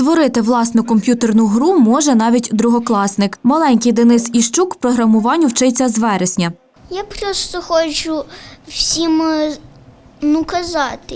Створити власну комп'ютерну гру може навіть другокласник. Маленький Денис Іщук програмуванню вчиться з вересня. Я просто хочу всім е, ну, казати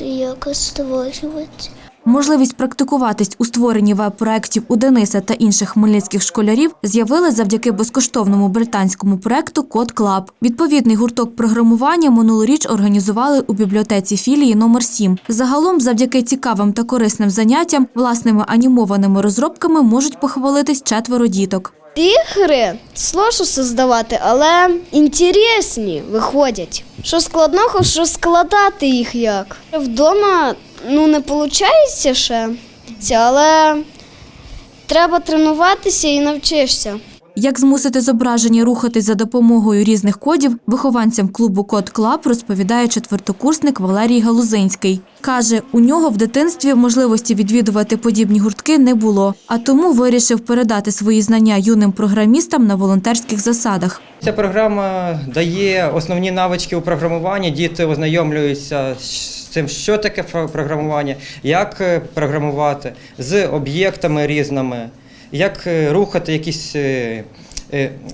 якось створювати. Можливість практикуватись у створенні веб-проєктів у Дениса та інших хмельницьких школярів з'явилась завдяки безкоштовному британському проєкту Код Клаб. Відповідний гурток програмування минулоріч організували у бібліотеці філії номер 7 Загалом, завдяки цікавим та корисним заняттям, власними анімованими розробками можуть похвалитись четверо діток. Ігри сложно создавати, але інтересні виходять. Що складного, що складати їх як. Вдома ну, не виходить ще, але треба тренуватися і навчишся. Як змусити зображення рухатись за допомогою різних кодів, вихованцям клубу Код Клаб розповідає четвертокурсник Валерій Галузинський. Каже, у нього в дитинстві можливості відвідувати подібні гуртки не було, а тому вирішив передати свої знання юним програмістам на волонтерських засадах. Ця програма дає основні навички у програмуванні. Діти ознайомлюються з цим, що таке програмування, як е, програмувати з об'єктами різними, як е, рухати якісь е,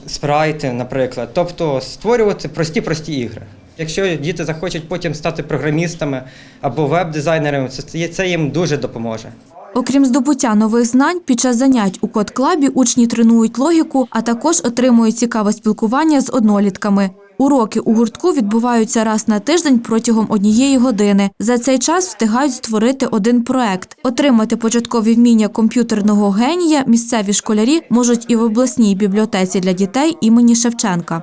спрайти, наприклад. Тобто створювати прості-прості ігри. Якщо діти захочуть потім стати програмістами або веб-дизайнерами, це їм дуже допоможе. Окрім здобуття нових знань, під час занять у код клабі учні тренують логіку, а також отримують цікаве спілкування з однолітками. Уроки у гуртку відбуваються раз на тиждень протягом однієї години. За цей час встигають створити один проект. Отримати початкові вміння комп'ютерного генія місцеві школярі можуть і в обласній бібліотеці для дітей імені Шевченка.